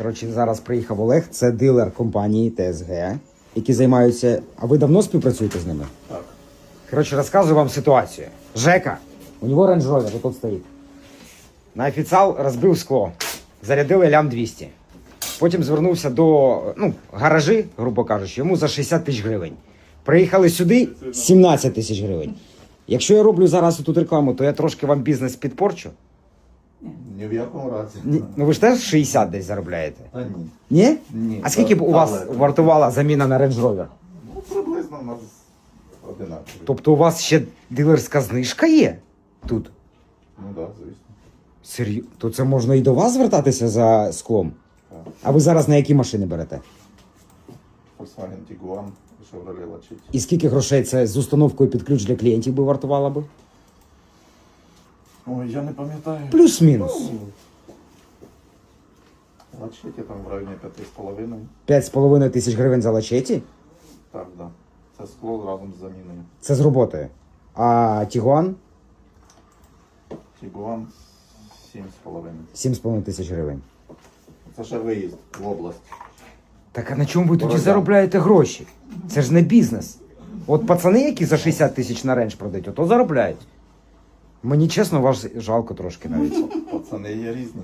Коротше, зараз приїхав Олег, це дилер компанії ТСГ, які займаються. А ви давно співпрацюєте з ними? Так. Коротше, розказую вам ситуацію. Жека, у нього Range Rover тут стоїть. На офіціал розбив скло. Зарядили лям 200. Потім звернувся до ну, гаражі, грубо кажучи, йому за 60 тисяч гривень. Приїхали сюди 17 тисяч гривень. Якщо я роблю зараз тут рекламу, то я трошки вам бізнес підпорчу. Ні в якому разі. Ні, ну ви ж теж 60 десь заробляєте. Та ні. Ні? Ні, А скільки б у вас далеко. вартувала заміна на Range Rover? Ну, приблизно у нас одинакові. Тобто у вас ще дилерська знижка є тут? Ну так, да, звісно. Серйозно? То це можна і до вас звертатися за склом? Так. А ви зараз на які машини берете? Volkswagen Tiguan, Chevrolet Lachetti. І скільки грошей це з установкою під ключ для клієнтів би вартувало би? Ой, я не пам'ятаю. Плюс-мінус. Lachetti там в районі 5,5. 5,5 тисяч гривень за лачеті? Так, да. Це скло разом з заміною. Це з роботою. А Тігуан Tiguan 7,5. 7,5 тисяч гривень. Це ще виїзд в область. Так а на чому ви тоді заробляєте гроші? Це ж не бізнес. От пацани, які за 60 тисяч на ренч продають, ото заробляють. Мені чесно, вас жалко трошки навіть. Пацани є різні.